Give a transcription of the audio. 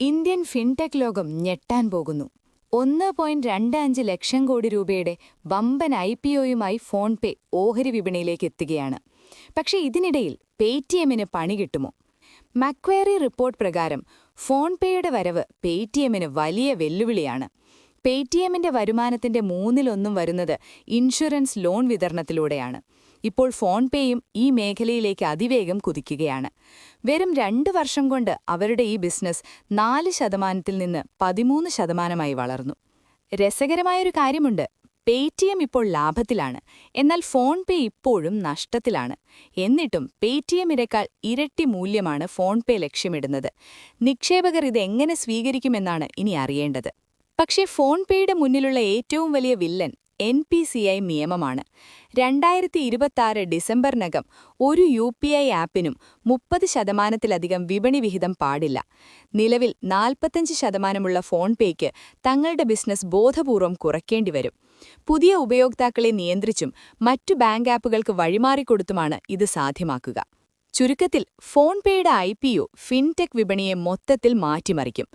Indian fintech ലോകം ഞെട്ടാൻ പോകുന്നു. ഒന്ന് പോയിന്റ് രണ്ട് അഞ്ച് ലക്ഷം കോടി രൂപയുടെ വമ്പൻ ഐ പി ഒയുമായി ഫോൺപേ ഓഹരി വിപണിയിലേക്ക് എത്തുകയാണ്. പക്ഷേ ഇതിനിടയിൽ പേടിഎമ്മിന് പണി കിട്ടുമോ? മക്വേറി റിപ്പോർട്ട് പ്രകാരം ഫോൺപേയുടെ വരവ് പേടിഎമ്മിന് വലിയ വെല്ലുവിളിയാണ്. പേടിഎമ്മിന്റെ വരുമാനത്തിന്റെ മൂന്നിലൊന്നും വരുന്നത് ഇൻഷുറൻസ് ലോൺ വിതരണത്തിലൂടെയാണ്. ഇപ്പോൾ ഫോൺ പേയും ഈ മേഖലയിലേക്ക് അതിവേഗം കുതിക്കുകയാണ്. വെറും രണ്ട് വർഷം കൊണ്ട് അവരുടെ ഈ ബിസിനസ് നാല് ശതമാനത്തിൽ നിന്ന് പതിമൂന്ന് ശതമാനമായി വളർന്നു. രസകരമായൊരു കാര്യമുണ്ട്. പേടിഎം ഇപ്പോൾ ലാഭത്തിലാണ്. എന്നാൽ ഫോൺപേ ഇപ്പോഴും നഷ്ടത്തിലാണ്. എന്നിട്ടും പേറ്റിഎമ്മിനേക്കാൾ ഇരട്ടി മൂല്യമാണ് ഫോൺപേ ലക്ഷ്യമിടുന്നത്. നിക്ഷേപകർ ഇത് ഇതെങ്ങനെ സ്വീകരിക്കുമെന്നാണ് ഇനി അറിയേണ്ടത്. പക്ഷേ ഫോൺപേയുടെ മുന്നിലുള്ള ഏറ്റവും വലിയ villain N P C I നിയമമാണ്. രണ്ടായിരത്തി ഇരുപത്തിയാറ് ഡിസംബറിനകം ഒരു യു പി ഐ ആപ്പിനും മുപ്പത് ശതമാനത്തിലധികം വിപണി വിഹിതം പാടില്ല. നിലവിൽ നാൽപ്പത്തഞ്ച് ശതമാനമുള്ള ഫോൺപേയ്ക്ക് തങ്ങളുടെ ബിസിനസ് ബോധപൂർവം കുറയ്ക്കേണ്ടി വരും. പുതിയ ഉപയോക്താക്കളെ നിയന്ത്രിച്ചും മറ്റു ബാങ്ക് ആപ്പുകൾക്ക് വഴിമാറിക്കൊടുത്തുമാണ് ഇത് സാധ്യമാക്കുക. ചുരുക്കത്തിൽ ഫോൺപേയുടെ ഐ പി ഒ ഫിൻടെക് വിപണിയെ മൊത്തത്തിൽ മാറ്റിമറിക്കും.